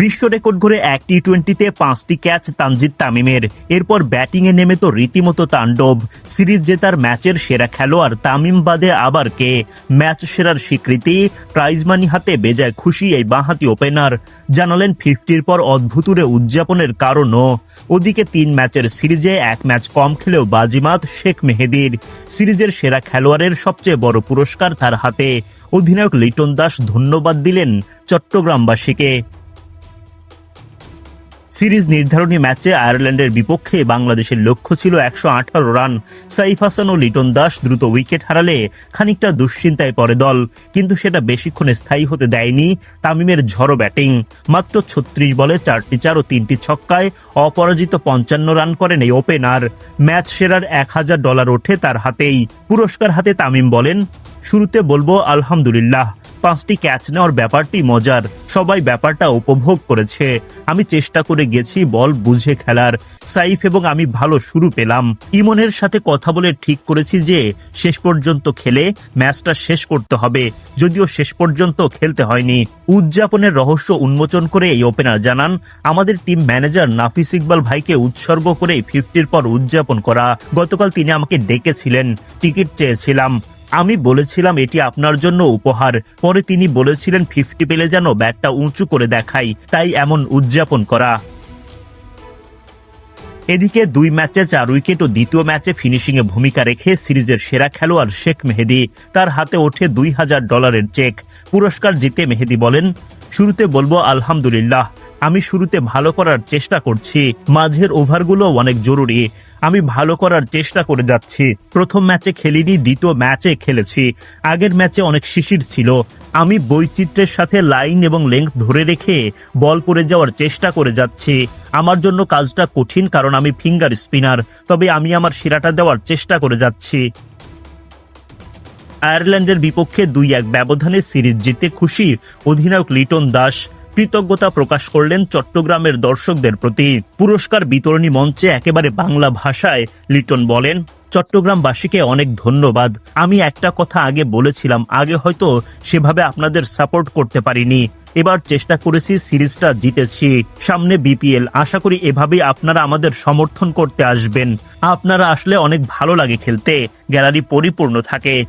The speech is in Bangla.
বিশ্ব রেকর্ড করে এক টি টোয়েন্টিতে পাঁচটি ক্যাচ তানজিদ তামিমের। এরপর ব্যাটিংয়ে নেমে তো রীতিমতো তাণ্ডব। সিরিজ জেতার ম্যাচের সেরা খেলোয়াড় তামিম বাদে আবার কে? ম্যাচ সেরার স্বীকৃতি প্রাইজ মানি হাতে বেজায় খুশি এই বাঁহাতি ওপেনার। জানালেন ফিফটির পর অদ্ভুতুরে উদযাপনের কারণও। ওদিকে তিন ম্যাচের সিরিজে এক ম্যাচ কম খেলেও বাজিমাত শেখ মেহেদির। সিরিজের সেরা খেলোয়াড়ের সবচেয়ে বড় পুরস্কার তার হাতে। অধিনায়ক লিটন দাস ধন্যবাদ দিলেন চট্টগ্রামবাসীকে। সিরিজ নির্ধারণী ম্যাচে আয়ারল্যান্ডের বিপক্ষে বাংলাদেশের লক্ষ্য ছিল একশো আঠারো রান। সাইফ হাসান ও লিটন দাস দ্রুত উইকেট হারালে খানিকটা দুশ্চিন্তায় পড়ে দল, কিন্তু সেটা বেশিক্ষণ স্থায়ী হতে দেয়নি তামিমের ঝড়ো ব্যাটিং। মাত্র ছত্রিশ বলে চারটি চার ও তিনটি ছক্কায় অপরাজিত পঞ্চান্ন রান করেন এই ওপেনার। ম্যাচ সেরার এক হাজার ডলার ওঠে তার হাতেই। পুরস্কার হাতে তামিম বলেন, শুরুতে বলব আলহামদুলিল্লাহ। পাঁচটি ক্যাচ নেওয়ার ব্যাপারটি মজার। সবাই ব্যাপারটা উপভোগ করেছে। আমি চেষ্টা করে গেছি বল বুঝে খেলার। সাইফ এবং আমি ভালো শুরু পেলাম। ইমনের সাথে কথা বলে ঠিক করেছি যে, শেষ পর্যন্ত খেলে ম্যাচটা শেষ করতে হবে। যদিও শেষ পর্যন্ত খেলতে হয়নি। উদযাপনের রহস্য উন্মোচন করে এই ওপেনার জানান, আমাদের টিম ম্যানেজার নাফিস ইকবাল ভাইকে উৎসর্গ করে ফিফটির পর উদযাপন করা। গতকাল তিনি আমাকে ডেকেছিলেন। টিকিট চেয়েছিলাম। আমি বলেছিলাম এটি আপনার জন্য উপহার। পরে তিনি বলেছিলেন, ফিফটি পেলে যেন ব্যাটটা উঁচু করে দেখাই। তাই এমন উদযাপন করা। এদিকে দুই ম্যাচে চার উইকেট ও দ্বিতীয় ম্যাচে ফিনিশিংয়ে ভূমিকা রেখে সিরিজের সেরা খেলোয়াড় শেখ মেহেদি তার হাতে ওঠে দুই হাজার ডলারের চেক। পুরস্কার জিতে মেহেদি বলেন, শুরুতে বলব, আলহামদুলিল্লাহ। আমি শুরুতে ভালো করার চেষ্টা করছি। মাঝের ওভারগুলো অনেক জরুরি। আমি ভালো করার চেষ্টা করে যাচ্ছি। প্রথম ম্যাচে খেলিনি, দ্বিতীয় ম্যাচে খেলেছি। আগের ম্যাচে অনেক শিশির ছিল। আমি বৈচিত্র্যের সাথে লাইন এবং লেংথ ধরে রেখে বল করে যাওয়ার চেষ্টা করে যাচ্ছি। আমার জন্য কাজটা কঠিন কারণ আমি ফিঙ্গার স্পিনার, তবে আমি আমার শিরাটা দেওয়ার চেষ্টা করে যাচ্ছি। আয়ারল্যান্ডের বিপক্ষে দুই এক ব্যবধানে সিরিজ জিতে খুশি অধিনায়ক লিটন দাস। কৃতজ্ঞতা প্রকাশ করলেন চট্টগ্রামের দর্শকদের প্রতি। পুরস্কার বিতরণী মঞ্চে একেবারে বাংলা ভাষায় লিটন বলেন, চট্টগ্রামবাসীকে অনেক ধন্যবাদ। আমি একটা কথা আগে বলেছিলাম, আগে হয়তো সেভাবে আপনাদের সাপোর্ট করতে পারিনি। এবার চেষ্টা করেছি, সিরিজটা জিতেছি। সামনে বিপিএল, আশা করি এভাবেই আপনারা আমাদের সমর্থন করতে আসবেন। আপনারা আসলে অনেক ভালো লাগে খেলতে। গ্যালারি পরিপূর্ণ থাকে।